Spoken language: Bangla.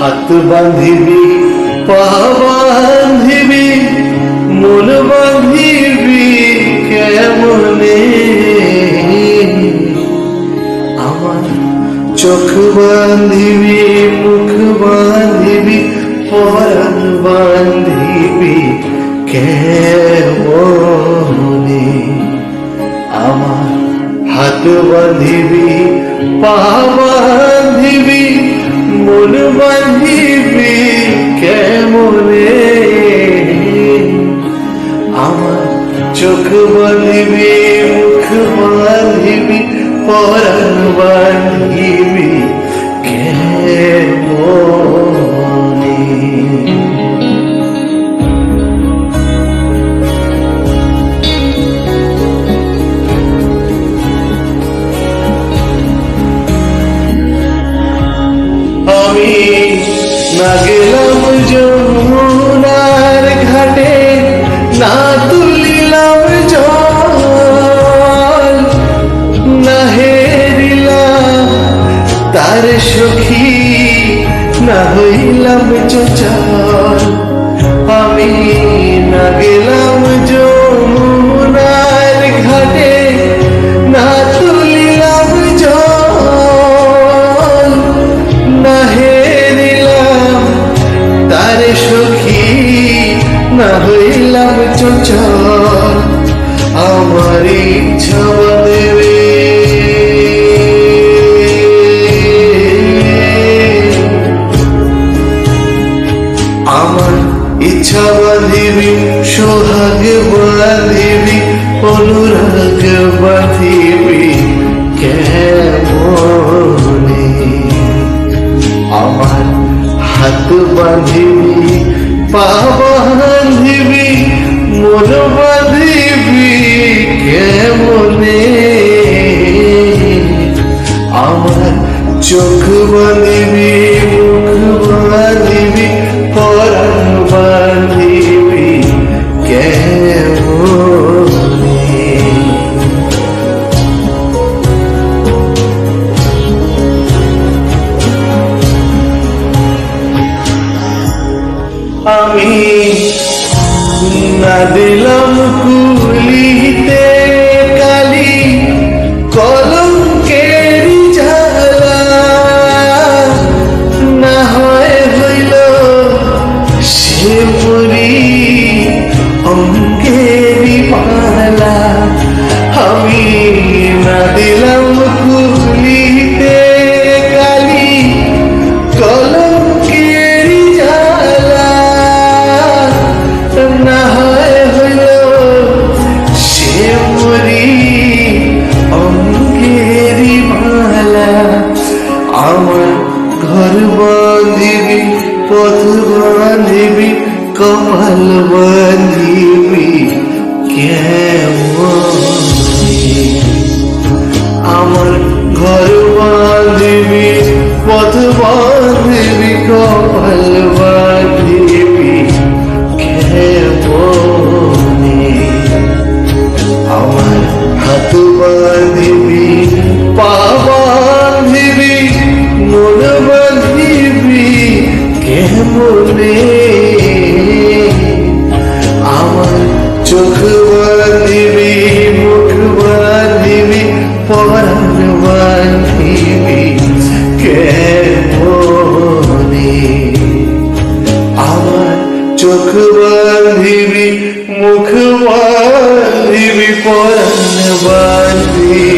হাত বাঁধিবি, পা বাঁধিবি, মন বাঁধিবি, কেমনে? আমার চোখ বাঁধিবি, মুখ বাঁধিবি, পরাণ বাঁধিবি, কেমনে? আমার হাত বাঁধিবি, পা মন বাঁধিবি কেমনে? আমার চোখ বাঁধিবি মুখ বাঁধিবি পরাণ বাঁধিবি কেমনে? তার সখী না হইলাম চল আমি না গেলাম যমুনার ঘাটে, না তুলিলাম জল। না হেরিলাম তার সখী, না হইলাম চঞ্চল ইচ্ছা বাঁধিবি সোহাগ বাঁধিবি অনুরাগ বাঁধিবি, কেমনে? আমার হাত বাঁধিবি, পা বাঁধিবি, মন বাঁধিবি, কেমনে? আমার চোখ বাঁধিবি দিলাম কুলিতে কালি কলঙ্কের জ্বালা। না হয় হইল সে ঘর বাঁধিবি পথ বাঁধিবি কপাল বাঁধিবি আমার ঘর বাঁধিবি পথ বাঁধিবি কপাল বাঁধিবি আমার হাত বাঁধিবি বাঁধিবি মুখ বাঁধিবি পরাণ বাঁধিবি কে